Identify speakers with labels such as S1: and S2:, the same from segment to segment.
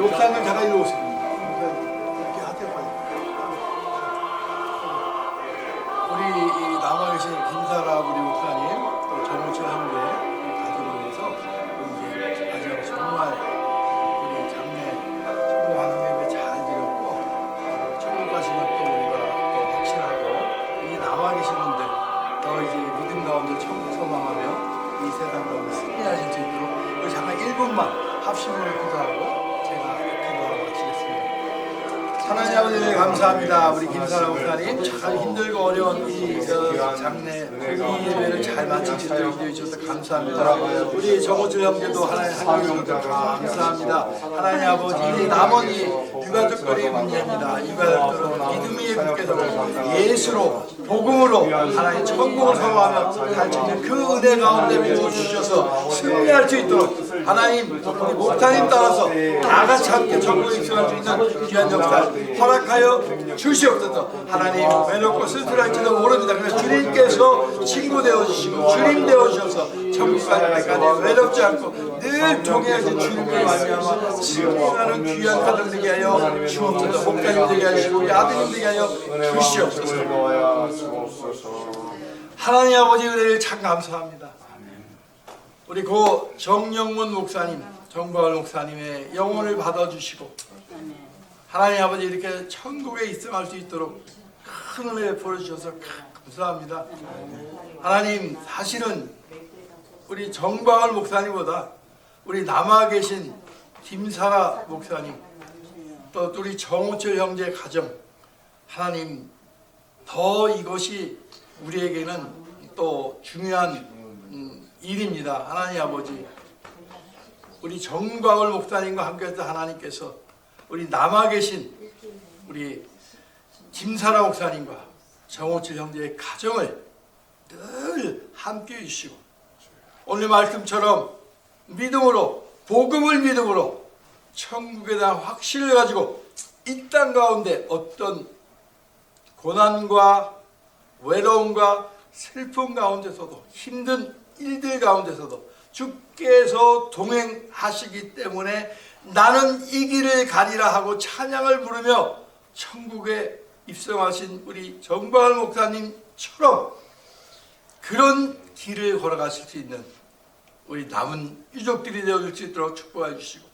S1: 목사님 잠깐 이리 오세요. 이렇게 하세요 빨리. 우리 이 남아 계신 김사라 우리 목사님 또 가족을 위해서 우리 이제 마지막 정말 우리 장례 천국 환송예배 잘 드렸고 어, 천국 가시면 또 우리가 또 확신하고 이 남아 계신 분들 더 이제 믿음 가운데 천국 소망하며 이 세상 가운데 승리하실 수 있도록 잠깐 1분만 합심으로 기도하고 하나님 아버지 감사합니다. 우리 김사라 목사님 참 힘들고 어려운 이저 장례 이 예배를 잘 있도록 인도해 주셔서 감사합니다. 우리 정호주 형제도 하나님 오셔서 감사합니다. 하나님 아버지 이 남은 이 유가족들의 문제입니다. 유가족들은 믿음의 국께서 예수로 복음으로 하나님 천국을 살수 있는 그 은혜 가운데 부어 주셔서 승리할 수 있도록 하나님 우리 목사님 따라서 다 같이 함께 천국에 입성할 수 있는 귀한 역사 허락하여 주시옵소서. 하나님 외롭고 쓸쓸할지도 모릅니다. 그래서 주님께서 친구 되어주시고 주님 되어주셔서 천국 갈 때까지 외롭지 않고 늘 동행하신 주님을 말미암아 승리하는 귀한 가정 되게 하여 주옵소서. 목사님 되게 하시고 우리 아드님 되게 하여 주시옵소서. 하나님 아버지 은혜를 참 감사합니다 우리 고 정영문 목사님 정과을 목사님의 영혼을 받아주시고 하나님 아버지 이렇게 천국에 입성할 수 있도록 큰 은혜 보여주셔서 감사합니다. 하나님 사실은 우리 정광을 목사님보다 우리 남아 계신 김사라 목사님 또 우리 정우철 형제 가정 하나님 더 이것이 우리에게는 또 중요한 음, 일입니다. 하나님 아버지 우리 정광을 목사님과 함께해서 하나님께서 우리 남아 계신 우리 김사라 목사님과 정호철 형제의 가정을 늘 함께 해 주시고 오늘 말씀처럼 믿음으로 복음을 믿음으로 천국에 대한 확신을 가지고 이 땅 가운데 어떤 고난과 외로움과 슬픔 가운데서도 힘든 일들 가운데서도 주께서 동행하시기 때문에 나는 이 길을 가리라 하고 찬양을 부르며 천국에 입성하신 우리 정광을 목사님처럼 그런 길을 걸어가실 수 있는 우리 남은 유족들이 되어줄 수 있도록 축복해 주시고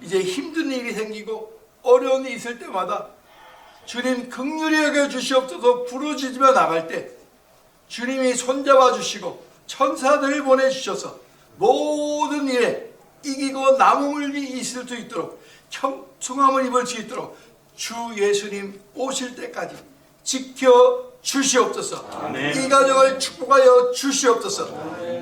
S1: 이제 힘든 일이 생기고 어려운 일이 있을 때마다 주님 극률히 여겨 주시옵소서 부르짖으며 나갈 때 주님이 손잡아 주시고 천사들을 보내주셔서 모든 일에 이기고 남음을 있을 수 있도록 청충함을 입을 수 있도록 주 예수님 오실 때까지 지켜 주시옵소서. 이 가정을 축복하여 주시옵소서.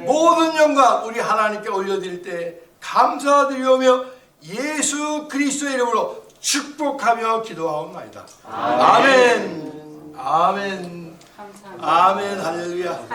S1: 모든 영광 우리 하나님께 올려드릴 때 감사드리오며 예수 그리스도의 이름으로 축복하며 기도하옵나이다. 아멘. 아멘.
S2: 감사합니다.
S1: 아멘. 할렐루야